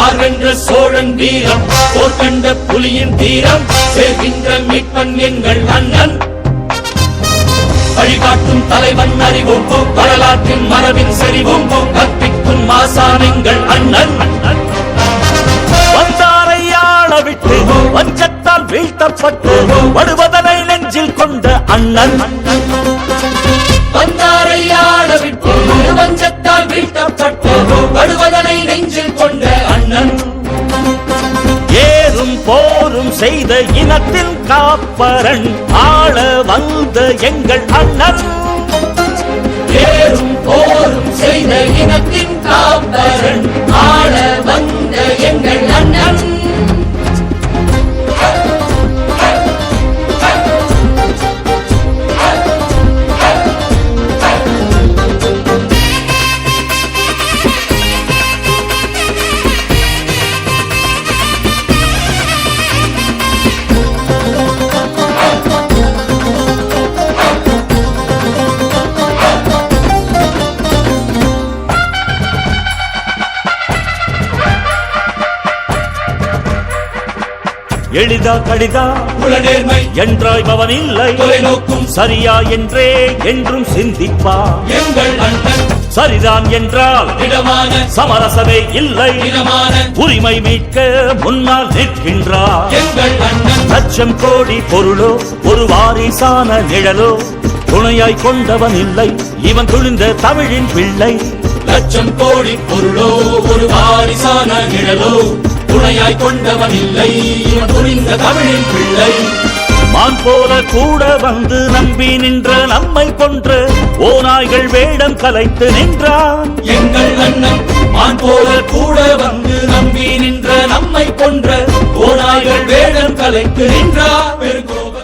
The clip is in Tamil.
ஆர்வென்ற சோழன் வீரம் போர் கண்ட புலியின் தீரம் சேர்கின்ற மீட்பன் எங்கள் அண்ணன். வழிகாட்டும் தலைவன் அறிவோம் வரலாற்றின் மரபின் செறிவோம் கற்பிக்கும் மாசான் அண்ணன். வந்தாரையாள விட்டு வஞ்சத்தால் வீழ்த்தப்பட்டு வருவதனை நெஞ்சில் கொண்ட அண்ணன். வந்தாரையாள விட்டு வஞ்சத்தால் வீழ்த்தப்பட்டு படுவதனை நெஞ்சில் கொண்ட அண்ணன். ஏறும் போரும் செய்த இனத்தின் காப்பரன் ஆள வந்த எங்கள் அண்ணன். ஏறும் போரும் செய்த எளிதா கடிதா? புலனேர்மை என்றாய் பவன் இல்லை தொலைநோக்கும். சரியா என்றே என்றும் சிந்திப்பா. எங்கள் அண்ணன். சரிதான் என்றால் திடமான. சமரசமே இல்லை. உரிமை மீட்க முன்னால் நிற்கின்றார் எங்கள் அண்ணன். லட்சம் கோடி பொருளோ ஒரு வாரிசான நிழலோ துணையாய் கொண்டவன் இல்லை. இவன் துணிந்த தமிழின் பிள்ளை. லட்சம் கோடி பொருளோ ஒரு வாரிசான நிழலோ துணையாய் கொண்டவன் இல்லை. இவன் துணிந்த தமிழின் பிள்ளை. மான் போல கூட வந்து நம்பி நின்ற நம்மை கொன்ற ஓநாய்கள் வேடம் கலைத்து நின்றான். எங்கள் அண்ணன் மான் போல கூட வந்து நம்பி நின்ற நம்மை கொன்ற ஓநாய்கள் வேடம் கலைத்து நின்றார் பெருங்கோ